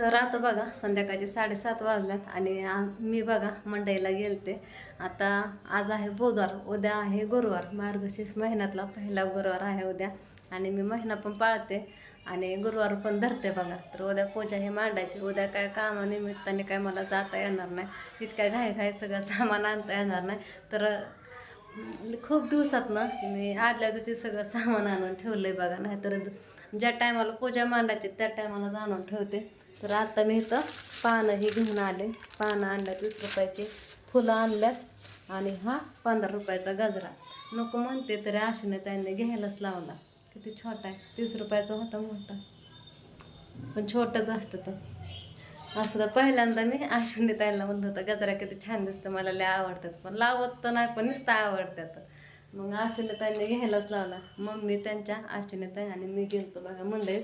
तर आता बघा संध्याकाळचे साडेसात वाजल्यात आणि मी बघा मंडईला गेलते. आता आज आहे बुधवार उद्या आहे गुरुवार. मार्गशीर्ष महिन्यातला पहिला गुरुवार आहे उद्या आणि मी महिना पण पाळते आणि गुरुवार पण धरते बघा. तर उद्या पूजा हे मांडायची. उद्या काय कामानिमित्ताने काय मला जाता येणार नाही. इतकं काय घाई घाई सगळं सामान आणता येणार नाही. तर खूप दिवसात ना मी आदल्या दिवशी सगळं सामान आणून ठेवलं आहे बघा. नाहीतर ज्या टायमाला पूजा मांडायची त्या टायमाला आणून ठेवते. तर आता मी इथं पानंही घेऊन आले. पानं आणल्यात वीस रुपयाची फुलं आणल्यात आणि हा पंधरा रुपयाचा गजरा. नको म्हणते तरी आशेने त्यांनी घ्यायलाच लावला. किती छोटा आहे. तीस रुपयाचा होता मोठा. पण छोटंच असतं तर असं तर पहिल्यांदा मी आशुने ताईला म्हणलं होतं गजरा किती छान दिसतं मला लय आवडतात. पण लावत तर नाही पण नुसतं आवडतात. मग आशुने ताईने घ्यायलाच लावला. मम्मी त्यांच्या आशुने ताई आणि मी गेलतो बघा मंडईत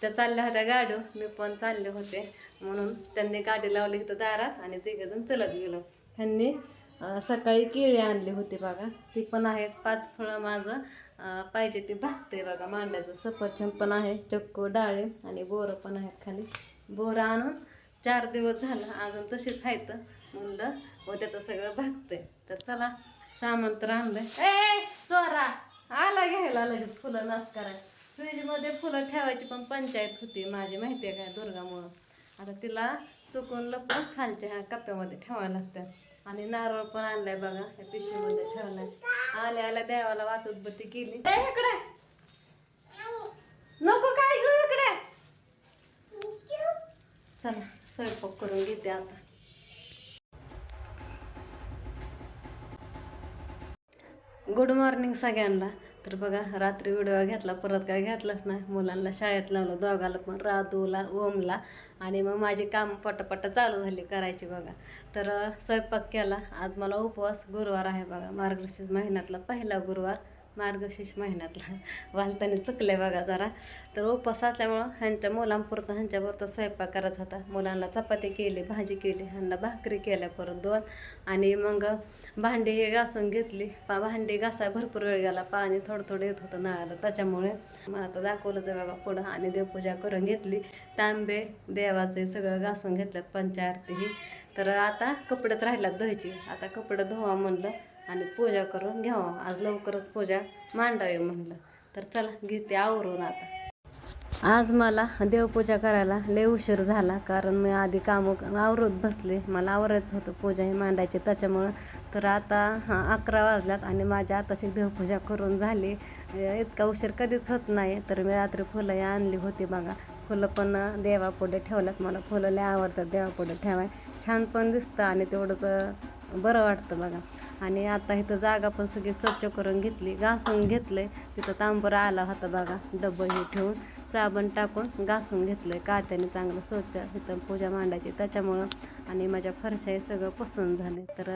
त्या चालल्या होत्या गाड्या मी पण चालले होते. म्हणून त्यांनी गाडी लावली इथं दारात आणि तिघजण चलत गेलो. त्यांनी सकाळी केळी आणली होती बघा. ती पण आहेत. पाच फळं माझं पाहिजे ते भागते बघा. मांड्याचं सफरचंद पण आहे चक्कू डाळे आणि बोरं पण आहेत खाली. बोरं आणून चार दिवस झालं. अजून तशीच आहेत. म्हणलं त्याचं सगळं भागतंय तर चला सामान तर आणलं ए चोरा आला घ्यायला लगेच फुलं नाच करायला. फ्रीजमध्ये फुलं ठेवायची पण पंचायत होती माझी माहिती आहे काय दुर्गामुळं. आता तिला चुकून लपून खालच्या ह्या कप्प्यामध्ये ठेवायला लागतात आणि नारळ पण आणलाय बघा या पिशवीमध्ये ठेवलाय. आल्या आल्या देवाला वातुदबत्ती केली. इकडे! नको काय घेऊ इकडे! चला स्वयंपाक करून घेते आता. गुड मॉर्निंग सगळ्यांना. तर बघा रात्री व्हिडिओ घेतला परत काय घेतलाच नाही. मुलांना शाळेत लावलं दोघाला पण रातूला ओमला. आणि मग माझी काम पटापट चालू झाली करायची बघा. तर स्वयंपाक केला. आज मला उपवास गुरुवार आहे बघा. मार्गशीर्ष महिन्यातला पहिला गुरुवार. मार्गशीर्ष महिन्यातला. वालताने चुकले बघा जरा. तर उपवास असल्यामुळं ह्यांच्या मुलांपुरतं ह्यांच्यापुरतं स्वयंपाक करायचा होता. मुलांना चपाती केली भाजी केली ह्यांना भाकरी केल्या परत दोन. आणि मग भांडी हे घासून घेतली. पा भांडी घासाय भरपूर वेळ गेला. पाणी थोडं थोडं येत होतं नळाला. त्याच्यामुळे मला आता दाखवलं बघा पुढं. आणि देवपूजा करून घेतली. तांबे देवाचे सगळं घासून घेतल्यात पंचारतीही तर आता कपडेच राहिल्यात धुवायची. आता कपडे धुवा म्हणलं. आणि पूजा करून घ्यावं. आज लवकरच पूजा मांडावी म्हणलं. तर चला घेते आवरून आता. आज मला देवपूजा करायला लय उशीर झाला कारण मी आधी कामं आवरत बसले. मला आवरायचं होतं पूजा ही मांडायची. त्याच्यामुळं तर आता अकरा वाजल्यात आणि माझ्या आताशी देवपूजा करून झाली. इतका उशीर कधीच होत नाही तर मी रात्री फुलं आणली होती बघा. फुलं पण देवापुढे ठेवल्यात. मला फुलं लय आवडतात देवापुढे ठेवाय. छान पण दिसतं आणि तेवढंच बरं वाटतं बघा. आणि आता इथं जागा पण सगळी स्वच्छ करून घेतली. घासून घेतलंय. तिथं तांबरा आला होता बघा. डब्बं हे ठेवून साबण टाकून घासून घेतलंय. कात्याने चांगलं स्वच्छ इथं पूजा मांडायची. त्याच्यामुळं आणि माझ्या फरशा हे सगळं पसंत झाले. तर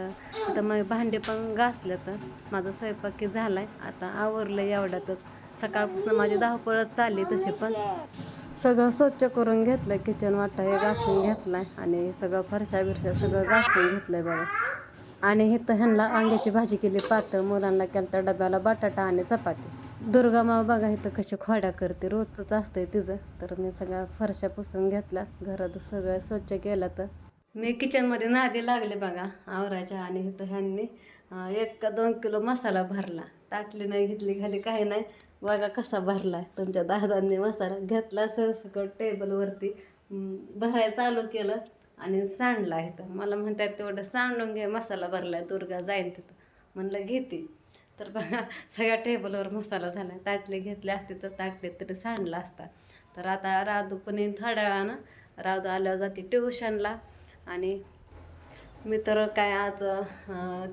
इथं मग भांडे पण घासले तर माझं स्वयंपाकी आहे आता आवरलं एवढ्यातच. सकाळपासून माझी धावपळत चालली तशी पण. सगळं स्वच्छ करून घेतलं किचन वाटा हे घासून घेतलाय. आणि सगळं फरशा बिरशा सगळं घासून घेतलं आहे बघा. आणि इथं ह्यांना वांग्याची भाजी केली पातळ मुलांना केलं डब्याला बटाटा आणि चपाती. दुर्गा माव बघा इथं कशी खोड्या करते रोजच असतंय तिचं. तर मी सगळ्या फरशा पुसून घेतल्या घरात सगळं स्वच्छ केलं तर. मी किचनमध्ये नादी लागले बघा आवराच्या आणि इथं ह्यांनी एक का दोन किलो मसाला भरला. ताटली नाही घेतली खाली काही नाही. बघा कसा भरला तुमच्या दादांनी मसाला घेतला सरसकट टेबलवरती भरायला चालू केलं. आणि सांडला इथं मला म्हणतात तेवढं सांडून घे मसाला भरला दुर्गा जाईल तिथं. म्हणलं घेते. तर बघा सगळ्या टेबलवर मसाला झाला ताटले घेतले असते तर ताटले तरी सांडला असता. तर आता राधू पण येईन थोड्या वेळानं राधू आल्यावर जाते ट्युशनला. आणि मी तर काय आज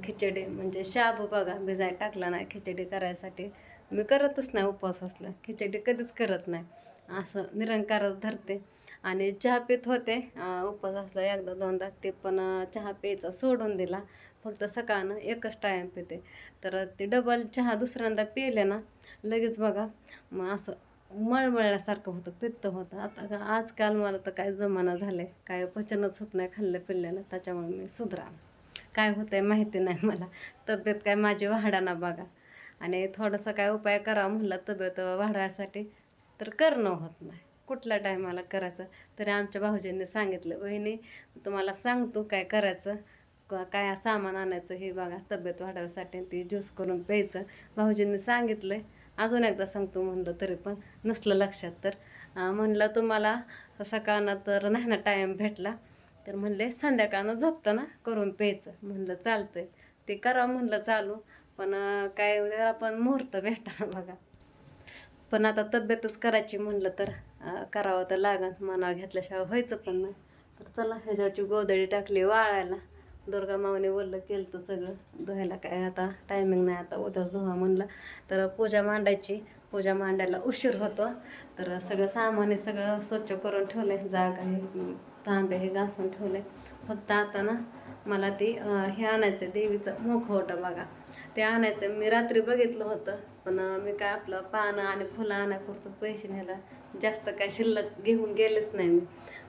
खिचडी म्हणजे शाबू बघा भिजाय टाकला नाही खिचडी करायसाठी. मी करतच नाही उपवास असला. खिचडी कधीच करत नाही. असं निरंकारच धरते. आणि चहा पित होते. उपवास असला एकदा दोनदा. ते पण चहा प्यायचा सोडून दिला. फक्त सकाळनं एकच टायम पिते. तर ते डबल चहा दुसऱ्यांदा पिले ना लगेच बघा मग असं मळमळल्यासारखं होतं पित्त होतं. आता का- आजकाल मला तर काय जमाना झाले काय पचनच होत नाही खाल्लं पिल्ल्यानं. त्याच्यामुळे मी सुधरा काय होतंय माहिती नाही मला. तब्येत काय माझी वाढाना बघा. आणि थोडंसं काय उपाय करावा म्हणलं तब्येत वाढवायसाठी तर करणं होत नाही. कुठल्या टायमाला करायचं? तरी आमच्या भाऊजींनी सांगितलं बहिणी तुम्हाला सांगतो काय करायचं? काय सामान आणायचं हे बघा तब्येत वाढवायसाठी ती ज्यूस करून प्यायचं. भाऊजींनी सांगितलं अजून एकदा सांगतो म्हणलं तरी पण नसलं लक्षात तर. म्हणलं तुम्हाला सकाळनं तर नाही ना टाईम भेटला. तर म्हणले संध्याकाळनं झोपताना करून प्यायचं. म्हणलं चालतंय. ते करा म्हणलं चालू. पण काय आपण पण मुहूर्त भेटा बघा. पण आता तब्येतच करायची म्हणलं तर करावं तर लागन. मनावर घेतल्याशिवाय व्हायचं पण नाही. तर चला ह्याच्यावरची गोदडी टाकली वाळायला. दुर्गा मावने बोललं केलं तर सगळं. धुवायला काय आता टायमिंग नाही आता उद्याच धुवा म्हणलं. तर पूजा मांडायची. पूजा मांडायला उशीर होतो. तर सगळं सामान हे सगळं स्वच्छ करून ठेवले जागा हे तांबे हे घासून ठेवले फक्त आता ना मला ती हे आणायचं देवीचं मुख होतं बघा. ते आणायचं. मी रात्री बघितलं होतं पण मी काय आपलं पानं आणि फुलं आणायपुरतंच पैसे न्यायला जास्त काय शिल्लक घेऊन गेलेच नाही मी.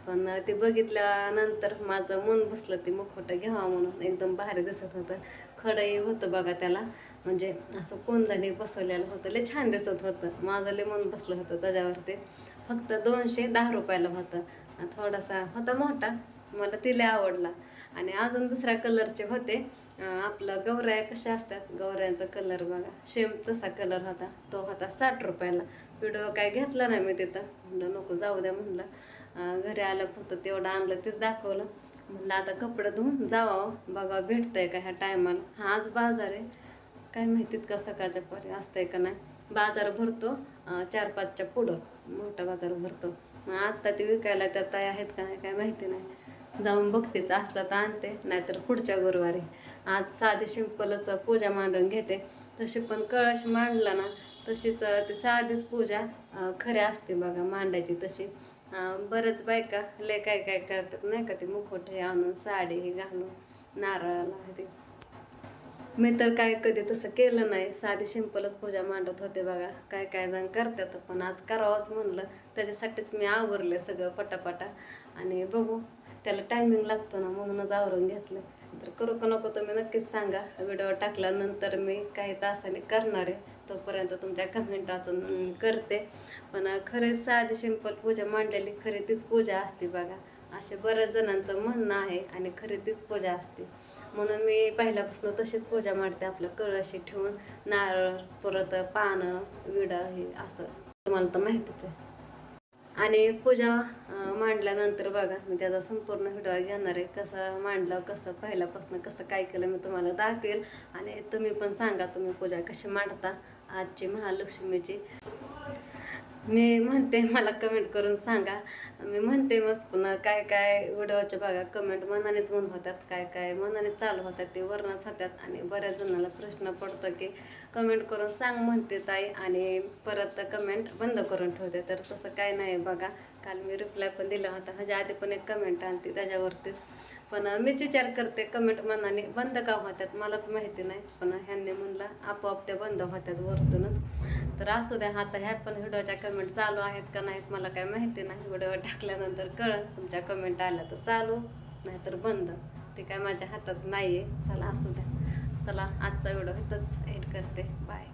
पण ते बघितल्यानंतर माझं मन बसलं ते मुखवटं घ्यावं म्हणून. एकदम भारी दिसत होतं. खडंही होतं बघा त्याला. म्हणजे असं कोंदाने बसवलेलं होतं. लय छान दिसत होतं. माझं लय मन बसलं होतं त्याच्यावरती. फक्त दोनशे दहा रुपयाला होतं. थोडासा होता मोठा. मला तिला आवडला. आणि अजून दुसऱ्या कलरचे होते. आपलं गौऱ्या कशा असतात? गौऱ्यांचा कलर बघा. सेम तसा कलर होता. तो होता साठ रुपयाला. व्हिडिओ काय घेतला नाही मी तिथं. म्हणलं नको जाऊ द्या म्हणलं. घरी आलं फक्त तेवढं आणलं तेच दाखवलं. म्हणलं आता कपडे धुवून जावं हो. बघा भेटतंय का ह्या टायमाला? हा आज बाजार आहे. काय माहितीत का सकाळच्या परी असतंय का नाही. बाजार भरतो चार पाचच्या पुढं. मोठा बाजार भरतो. मग आत्ता ते विकायला त्या ताई आहेत का नाही काय माहिती नाही. जाऊन बघतेच असला तर आणते. नाहीतर पुढच्या गुरुवारी. आज साधी सिंपलच पूजा मांडून घेते. तशी पण कळश मांडला ना तशीच ती साधीच पूजा खरी असते बघा मांडायची तशी. बरंच बायका लय काय काय करतात नाही का ते मुखोटे आणून साडी हे घालून नारळाला ते. मी तर काय कधी तसं केलं नाही. साधी सिंपलच पूजा मांडत होते बघा. काय काय जण करतात पण आज करावंच म्हणलं. त्याच्यासाठीच मी आवरले सगळं पटापटा. आणि बघू त्याला टायमिंग लागतो ना म्हणूनच आवरून घेतलं. करू का नको तुम्ही नक्कीच सांगा. व्हिडिओ टाकल्यानंतर मी काही तासाने करणार आहे. तोपर्यंत तुमच्या कमेंट वाचून करते. पण खरे साधी सिंपल पूजा मांडलेली खरी तीच पूजा असते बघा. असे बऱ्याच जणांचं म्हणणं आहे आणि खरी तीच पूजा असते. म्हणून मी पहिल्यापासून तशीच पूजा मांडते आपलं कळशी ठेवून. नारळ परत पानं विडा हे असं. तुम्हाला तर माहितीच आहे. आणि पूजा मांडल्यानंतर बघा मी त्याचा संपूर्ण व्हिडिओ घेणार आहे. कसं मांडलं कसं पहिल्यापासून कसं काय केलं मी तुम्हाला दाखवेल. आणि तुम्ही पण सांगा तुम्ही पूजा कशी मांडता आजची महालक्ष्मीची. मी म्हणते मला कमेंट करून सांगा. मी म्हणते मस्त पुन्हा काय काय व्हिडिओच्या बघा कमेंट मनानेच म्हणत होत्यात काय काय मनाने चालू होतात ते वर्णच होत्यात आणि बऱ्याच जणांना प्रश्न पडतो की कमेंट करून सांग म्हणते ताई आणि परत कमेंट बंद करून ठेवते. तर तसं काय नाही बघा. काल मी रिप्लाय पण दिला होता. ह्याच्या आधी पण एक कमेंट आणते त्याच्यावरतीच पण मीच विचार करते कमेंट मनाने. बंद का होत्यात? मलाच माहिती नाही. पण ह्यांनी म्हणलं आपोआप त्या बंद होत्यात वरतूनच. तर असू द्या आता ह्या पण व्हिडिओच्या कमेंट चालू आहेत का नाहीत मला काय माहिती नाही. व्हिडिओ टाकल्यानंतर कळ तुमच्या कमेंट आल्या तर चालू नाहीतर बंद. ते काय माझ्या हातात नाही आहे चला असू द्या. चला आजचा व्हिडिओ इथंच एड करते. बाय